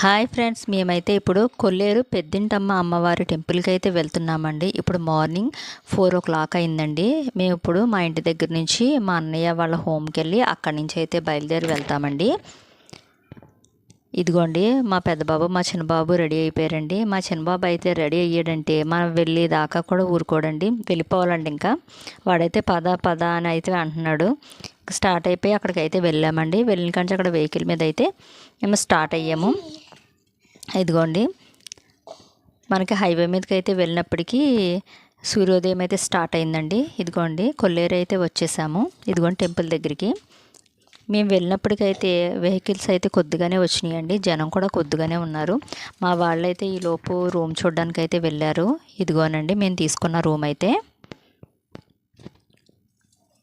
Hi friends మేమైతే ఇప్పుడు కొల్లేరు పెద్దింటమ్మ అమ్మవారి టెంపుల్కి అయితే వెళ్తున్నామండి. ఇప్పుడు మార్నింగ్ ఫోర్ ఓ క్లాక్ అయిందండి. మేము ఇప్పుడు మా ఇంటి దగ్గర నుంచి మా అన్నయ్య వాళ్ళ హోమ్కి వెళ్ళి అక్కడి నుంచి అయితే బయలుదేరి వెళ్తామండి. ఇదిగోండి మా పెద్దబాబు మా చిన్నబాబు రెడీ అయిపోయారండి. మా చిన్నబాబు అయితే రెడీ అయ్యాడంటే మనం వెళ్ళేదాకా కూడా ఊరుకోడండి. వెళ్ళిపోవాలండి ఇంకా. వాడైతే పద పద అని అయితే అంటున్నాడు. స్టార్ట్ అయిపోయి అక్కడికి అయితే వెళ్ళామండి. వెళ్ళిన కానీ అక్కడ వెహికల్ మీద అయితే మేము స్టార్ట్ అయ్యాము. ఇదిగోండి. మనకి హైవే మీదకి అయితే వెళ్ళినప్పటికీ సూర్యోదయం అయితే స్టార్ట్ అయిందండి. ఇదిగోండి కొల్లేరు అయితే వచ్చేసాము. ఇదిగోండి టెంపుల్ దగ్గరికి. మేము వెళ్ళినప్పటికైతే వెహికల్స్ అయితే కొద్దిగానే వచ్చినాయండి. జనం కూడా కొద్దిగానే ఉన్నారు. మా వాళ్ళైతే ఈ లోపు రూమ్ చూడడానికి అయితే వెళ్ళారు. ఇదిగోనండి మేము తీసుకున్న రూమ్ అయితే.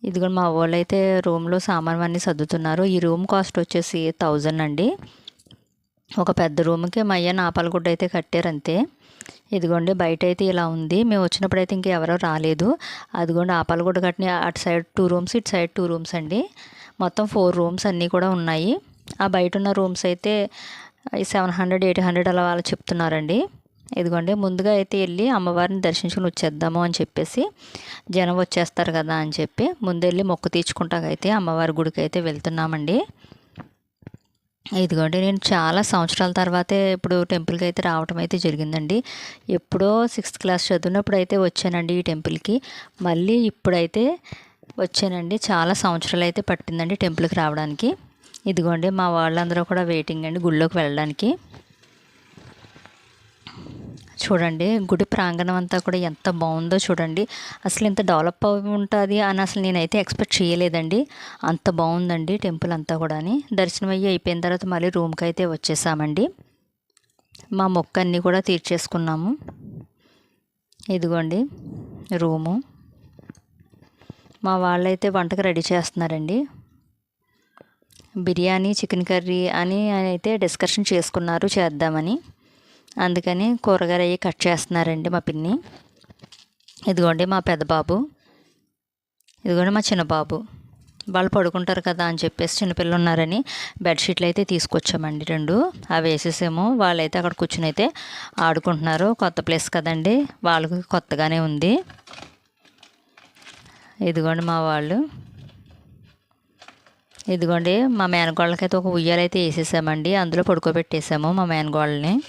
ఇదిగో మా వాళ్ళు అయితే రూమ్లో సామాన్ అన్నీ సర్దుతున్నారు. ఈ రూమ్ కాస్ట్ వచ్చేసి థౌజండ్ అండి. ఒక పెద్ద రూమ్కి మా అయ్య నాపాలగుడ్డ అయితే కట్టారంతే. ఇదిగోండి బయట అయితే ఇలా ఉంది. మేము వచ్చినప్పుడు అయితే ఇంకెవరో రాలేదు. అదిగోండి ఆపాలగుడ్డ కట్టిన అటు సైడ్ టూ రూమ్స్ ఇటు సైడ్ టూ రూమ్స్ అండి. మొత్తం ఫోర్ రూమ్స్ అన్నీ కూడా ఉన్నాయి. ఆ బయట ఉన్న రూమ్స్ అయితే సెవెన్ హండ్రెడ్ ఎయిట్ హండ్రెడ్ అలా వాళ్ళు చెప్తున్నారండి. ఇదిగోండి ముందుగా అయితే వెళ్ళి అమ్మవారిని దర్శించుకుని వచ్చేద్దాము అని చెప్పేసి జనం వచ్చేస్తారు కదా అని చెప్పి ముందెళ్ళి మొక్కు తీర్చుకుంటాకైతే అమ్మవారి గుడికి అయితే వెళ్తున్నామండి. ఇదిగోండి నేను చాలా సంవత్సరాల తర్వాతే ఇప్పుడు టెంపుల్కి అయితే రావటం అయితే జరిగిందండి. ఎప్పుడో సిక్స్త్ క్లాస్ చదివినప్పుడు అయితే వచ్చానండి ఈ టెంపుల్కి. మళ్ళీ ఇప్పుడైతే వచ్చానండి చాలా సంవత్సరాలు అయితే పట్టిందండి టెంపుల్కి రావడానికి. ఇదిగోండి మా వాళ్ళందరూ కూడా వెయిటింగ్ అండి గుళ్ళోకి వెళ్ళడానికి. చూడండి గుడి ప్రాంగణం అంతా కూడా ఎంత బాగుందో చూడండి. అసలు ఇంత డెవలప్ అవి ఉంటుంది అని అసలు నేనైతే ఎక్స్పెక్ట్ చేయలేదండి. అంత బాగుందండి టెంపుల్ అంతా కూడా దర్శనం అయ్యి అయిపోయిన తర్వాత మళ్ళీ రూమ్కి అయితే వచ్చేసామండి. మా మొక్క అన్నీ కూడా తీర్చేసుకున్నాము. ఇదిగోండి రూము. మా వాళ్ళైతే వంటకు రెడీ చేస్తున్నారండి. బిర్యానీ చికెన్ కర్రీ అని అయితే డిస్కషన్ చేసుకున్నారు చేద్దామని. అందుకని కూరగాయలు అవి కట్ చేస్తున్నారండి మా పిన్ని. ఇదిగోండి మా పెద్ద బాబు. ఇదిగోండి మా చిన్న బాబు. వాళ్ళు పడుకుంటారు కదా అని చెప్పేసి చిన్నపిల్లలు ఉన్నారని బెడ్షీట్లు అయితే తీసుకొచ్చామండి రెండు. అవి వేసేసాము వాళ్ళైతే అక్కడ కూర్చుని అయితే ఆడుకుంటున్నారు. కొత్త ప్లేస్ కదండి. వాళ్ళకి కొత్తగానే ఉంది. ఇదిగోండి మా వాళ్ళు. ఇదిగోండి మా మేనగోళ్ళకైతే ఒక ఉయ్యాలైతే వేసేసామండి. అందులో పడుకోబెట్టేసాము మా మేనగోళ్ళని.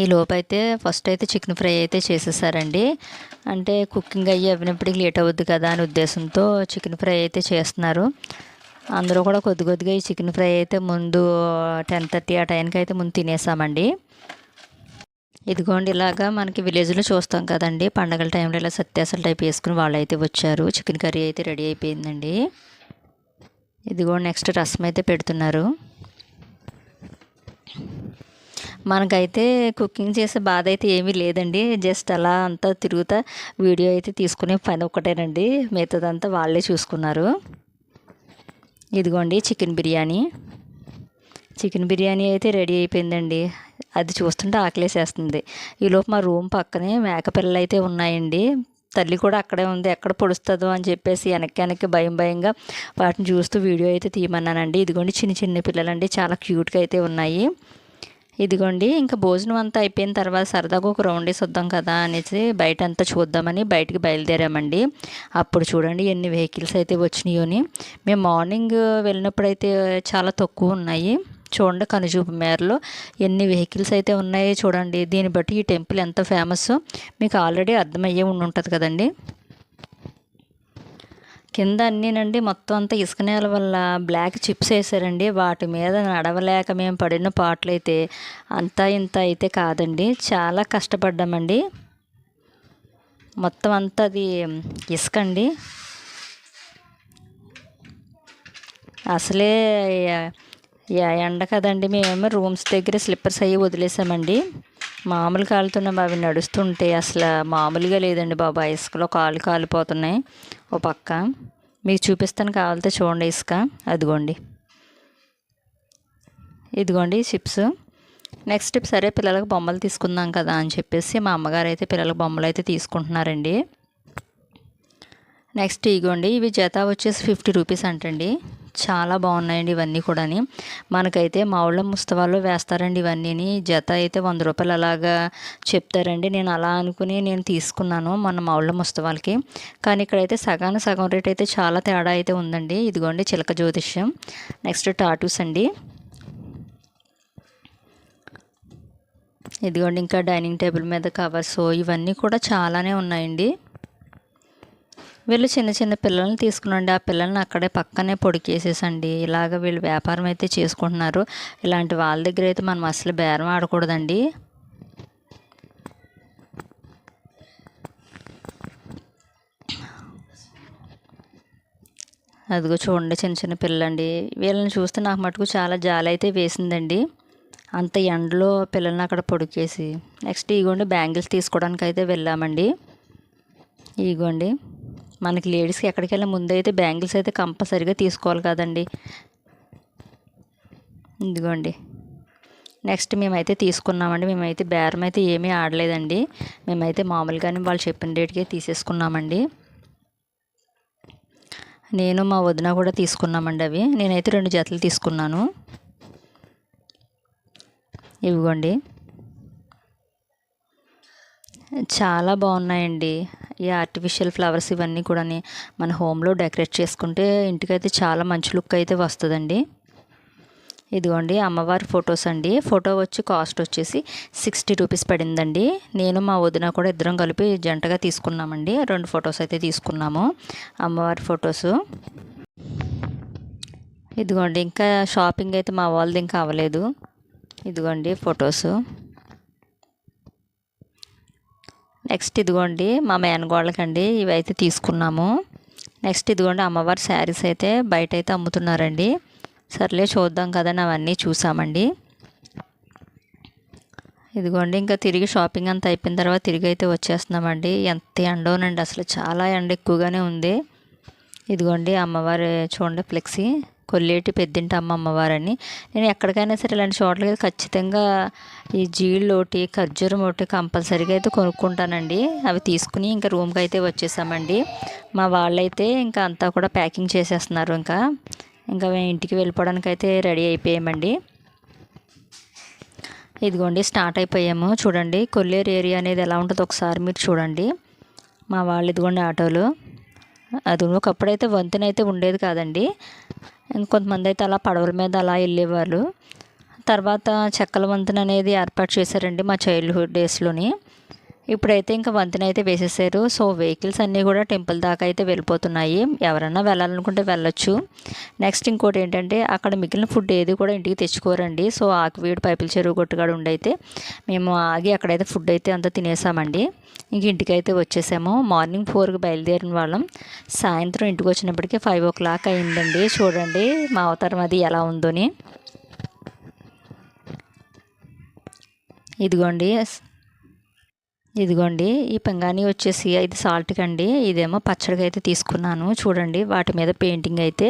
ఈ లోపు అయితే ఫస్ట్ అయితే చికెన్ ఫ్రై అయితే చేసేసారండి. అంటే కుకింగ్ అయ్యి అవ్వినప్పటికి లేట్ అవుద్ది కదా అనే ఉద్దేశంతో చికెన్ ఫ్రై అయితే చేస్తున్నారు. అందరూ కూడా కొద్ది కొద్దిగా ఈ చికెన్ ఫ్రై అయితే ముందు టెన్ థర్టీ ఆ టైంకి అయితే ముందు తినేసామండి. ఇదిగోండి ఇలాగా మనకి విలేజ్లో చూస్తాం కదండి. పండగల టైంలో ఇలా సత్యాసలు టైప్ వేసుకుని వాళ్ళు అయితే వచ్చారు. చికెన్ కర్రీ అయితే రెడీ అయిపోయిందండి. ఇదిగోండి నెక్స్ట్ రసం అయితే పెడుతున్నారు. మనకైతే కుకింగ్ చేసే బాధ అయితే ఏమీ లేదండి. జస్ట్ అలా అంతా తిరుగుతా వీడియో అయితే తీసుకునే పని ఒకటేనండి మిగతాదంతా వాళ్ళే చూసుకున్నారు. ఇదిగోండి చికెన్ బిర్యానీ. చికెన్ బిర్యానీ అయితే రెడీ అయిపోయిందండి. అది చూస్తుంటే ఆకలేసేస్తుంది. ఈలోపు మా రూమ్ పక్కనే మేకపిల్లలు అయితే ఉన్నాయండి. తల్లి కూడా అక్కడే ఉంది. ఎక్కడ పొడుస్తుందో అని చెప్పేసి వెనక్కి వెనక్కి భయం భయంగా వాటిని చూస్తూ వీడియో అయితే తీయమన్నానండి. ఇదిగోండి చిన్న చిన్న పిల్లలండి. చాలా క్యూట్గా అయితే ఉన్నాయి. ఇదిగోండి ఇంకా భోజనం అంతా అయిపోయిన తర్వాత సరదాగా ఒక రౌండ్ చూద్దాం వద్దాం కదా అనేసి బయట అంతా చూద్దామని బయటికి బయలుదేరామండి. అప్పుడు చూడండి ఎన్ని వెహికల్స్ అయితే వచ్చినాయోని మేము మార్నింగ్ వెళ్ళినప్పుడు అయితే చాలా తక్కువ ఉన్నాయి. చూడండి కనుచూపు మేరలో ఎన్ని వెహికల్స్ అయితే ఉన్నాయో చూడండి. దీన్ని బట్టి ఈ టెంపుల్ ఎంత ఫేమస్ మీకు ఆల్రెడీ అర్థమయ్యే ఉండి ఉంటుంది కదండి. కింద అన్నీనండి మొత్తం అంతా ఇసుక నేల వల్ల బ్లాక్ చిప్స్ వేసారండి. వాటి మీద నడవలేక మేము పడిన పాటలు అయితే అంతా ఇంత అయితే కాదండి. చాలా కష్టపడ్డామండి. మొత్తం అంతా అది ఇసుక అండి అసలే ఎండ కదండి. మేమేమో రూమ్స్ దగ్గర స్లిప్పర్స్ అయ్యి వదిలేసామండి. మామూలు కాలుతున్న అవి నడుస్తుంటే అసలు మామూలుగా లేదండి బాబు. ఇసుకలో కాలు కాలిపోతున్నాయి. ఓ పక్క. మీకు చూపిస్తాను కావాలితే చూడండి ఇసుక. అదిగోండి. ఇదిగోండి చిప్స్. నెక్స్ట్ సరే పిల్లలకు బొమ్మలు తీసుకుందాం కదా అని చెప్పేసి మా అమ్మగారు అయితే పిల్లలకు బొమ్మలు అయితే తీసుకుంటున్నారండి. నెక్స్ట్ ఇగోండి ఇవి జత వచ్చేసి ఫిఫ్టీ రూపీస్ అంటండి. చాలా బాగున్నాయండి ఇవన్నీ కూడాని. మనకైతే మా ఊళ్ళో ముస్తవాళ్ళు వేస్తారండి ఇవన్నీని. జత అయితే వంద రూపాయలు అలాగా చెప్తారండి. నేను అలా అనుకుని నేను తీసుకున్నాను మన మా ఊళ్ళో ముస్తవాళ్ళకి కానీ ఇక్కడైతే సగానికి సగం రేట్ అయితే చాలా తేడా అయితే ఉందండి. ఇదిగోండి చిలక జ్యోతిష్యం. నెక్స్ట్ టాటూస్ అండి. ఇదిగోండి ఇంకా డైనింగ్ టేబుల్ మీద కవర్స్ ఇవన్నీ కూడా చాలానే ఉన్నాయండి. వీళ్ళు చిన్న చిన్న పిల్లల్ని తీసుకునండి. ఆ పిల్లల్ని అక్కడే పక్కనే పొడికేసేసండి. ఇలాగ వీళ్ళు వ్యాపారం అయితే చేసుకుంటున్నారు. ఇలాంటి వాళ్ళ దగ్గర అయితే మనం అసలు బేరం ఆడకూడదండి. అదిగో చూడండి చిన్న చిన్న పిల్లలండి వీళ్ళని చూస్తే నాకు మటుకు చాలా జాలి అయితే వేసిందండి. అంత ఎండలో పిల్లల్ని అక్కడ పొడికేసి నెక్స్ట్ ఇగోండి బ్యాంగిల్స్ తీసుకోవడానికి అయితే వెళ్ళామండి. ఇగోండి మనకి లేడీస్కి ఎక్కడికి వెళ్ళిన ముందు అయితే బ్యాంగిల్స్ అయితే కంపల్సరీగా తీసుకోవాలి కదండి. ఇదిగోండి. నెక్స్ట్ మేమైతే తీసుకున్నామండి. మేమైతే బేరం అయితే ఏమీ ఆడలేదండి. మేమైతే మామూలుగానే వాళ్ళు చెప్పిన రేటుకే తీసేసుకున్నామండి. నేను మా వదిన కూడా తీసుకున్నామండి అవి. నేనైతే రెండు జతలు తీసుకున్నాను. ఇవిగోండి. చాలా బాగున్నాయండి. ఈ ఆర్టిఫిషియల్ ఫ్లవర్స్ ఇవన్నీ కూడా మన హోమ్లో డెకరేట్ చేసుకుంటే ఇంటికైతే చాలా మంచి లుక్ అయితే వస్తుందండి. ఇదిగోండి అమ్మవారి ఫొటోస్ అండి. ఫోటో వచ్చి కాస్ట్ వచ్చేసి సిక్స్టీ రూపీస్ పడిందండి. నేను మా వదిన కూడా ఇద్దరం కలిపి జంటగా తీసుకున్నామండి. రెండు ఫొటోస్ అయితే తీసుకున్నాము. అమ్మవారి ఫొటోస్ ఇదిగోండి ఇంకా షాపింగ్ అయితే మా వాళ్ళది ఇంకా అవ్వలేదు. ఇదిగోండి ఫొటోస్ నెక్స్ట్ ఇదిగోండి మా మేనగోళ్ళకండి ఇవి అయితే తీసుకున్నాము. నెక్స్ట్ ఇదిగోండి అమ్మవారి శారీస్ అయితే బయట అయితే అమ్ముతున్నారండి. సర్లే చూద్దాం కదా అవన్నీ చూసామండి. ఇదిగోండి ఇంకా తిరిగి షాపింగ్ అంతా అయిపోయిన తర్వాత తిరిగి అయితే వచ్చేస్తున్నామండి. ఎంత ఎండోనండి అసలు చాలా ఎండ ఎక్కువగానే ఉంది. ఇదిగోండి అమ్మవారి చూడండి ఫ్లెక్సీ. కొల్లేటి పెద్దింటి అమ్మ అమ్మవారని నేను ఎక్కడికైనా సరే ఇలాంటి చోట్లకి ఖచ్చితంగా ఈ జీళ్ళు ఒకటి ఖర్జూరం ఒకటి కంపల్సరీగా అయితే కొనుక్కుంటానండి. అవి తీసుకుని ఇంకా రూమ్కి అయితే వచ్చేసామండి. మా వాళ్ళైతే ఇంకా అంతా కూడా ప్యాకింగ్ చేసేస్తున్నారు ఇంకా. ఇంకా మేము ఇంటికి వెళ్ళిపోవడానికి అయితే రెడీ అయిపోయామండి. ఇదిగోండి స్టార్ట్ అయిపోయాము. చూడండి కొల్లేరు ఏరియా అనేది ఎలా ఉంటుందో ఒకసారి మీరు చూడండి. మా వాళ్ళు ఇదిగోండి ఆటోలు. అది ఒకప్పుడైతే వంతెన అయితే ఉండేది కాదండి. ఇంకొంతమంది అయితే అలా పడవల మీద అలా వెళ్ళేవాళ్ళు. తర్వాత చెక్కల వంతెన అనేది ఏర్పాటు చేశారండి మా చైల్డ్హుడ్ డేస్లోని ఇప్పుడైతే ఇంకా వంతెన అయితే వేసేసారు. సో వెహికల్స్ అన్నీ కూడా టెంపుల్ దాకా అయితే వెళ్ళిపోతున్నాయి. ఎవరన్నా వెళ్ళాలనుకుంటే వెళ్ళొచ్చు. నెక్స్ట్ ఇంకోటి ఏంటంటే అక్కడ మిగిలిన ఫుడ్ ఏది కూడా ఇంటికి తెచ్చుకోరండి. సో ఆకువీడు పైపుల చెరువు కొట్టుగాడు ఉండైతే మేము ఆగి అక్కడైతే ఫుడ్ అయితే అంతా తినేసామండి. ఇంక ఇంటికి అయితే వచ్చేసాము. మార్నింగ్ ఫోర్కి బయలుదేరిన వాళ్ళం. సాయంత్రం ఇంటికి వచ్చినప్పటికీ ఫైవ్ ఓ క్లాక్ అయిందండి. చూడండి మా అవతారం అది ఎలా ఉందోని. ఇదిగోండి. ఇదిగోండి ఈ పింగాణి వచ్చేసి ఇది సాల్ట్కి అండి ఇదేమో పచ్చడికి అయితే తీసుకున్నాను. చూడండి వాటి మీద పెయింటింగ్ అయితే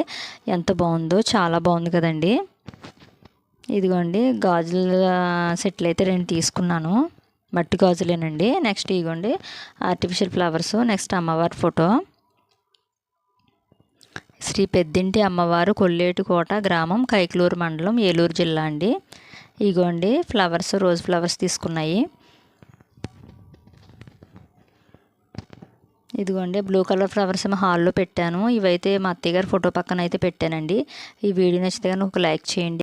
ఎంత బాగుందో చాలా బాగుంది కదండి. ఇదిగోండి గాజుల సెట్లు అయితే రెండు తీసుకున్నాను. మట్టి గాజులేనండి. నెక్స్ట్ ఇదిగోండి ఆర్టిఫిషియల్ ఫ్లవర్స్ నెక్స్ట్ అమ్మవారి ఫోటో శ్రీ పెద్దింటి అమ్మవారు కొల్లేటికోట గ్రామం కైకలూరు మండలం ఏలూరు జిల్లా అండి. ఇగోండి ఫ్లవర్స్ రోజ్ ఫ్లవర్స్ తీసుకున్నాయి. ఇదిగోండి బ్లూ కలర్ ఫ్లవర్స్ మా హాల్లో పెట్టాను. ఇవైతే మా అత్తయ్య గారి ఫోటో పక్కన అయితే పెట్టానండి. ఈ వీడియో నచ్చితే కానీ ఒక లైక్ చేయండి.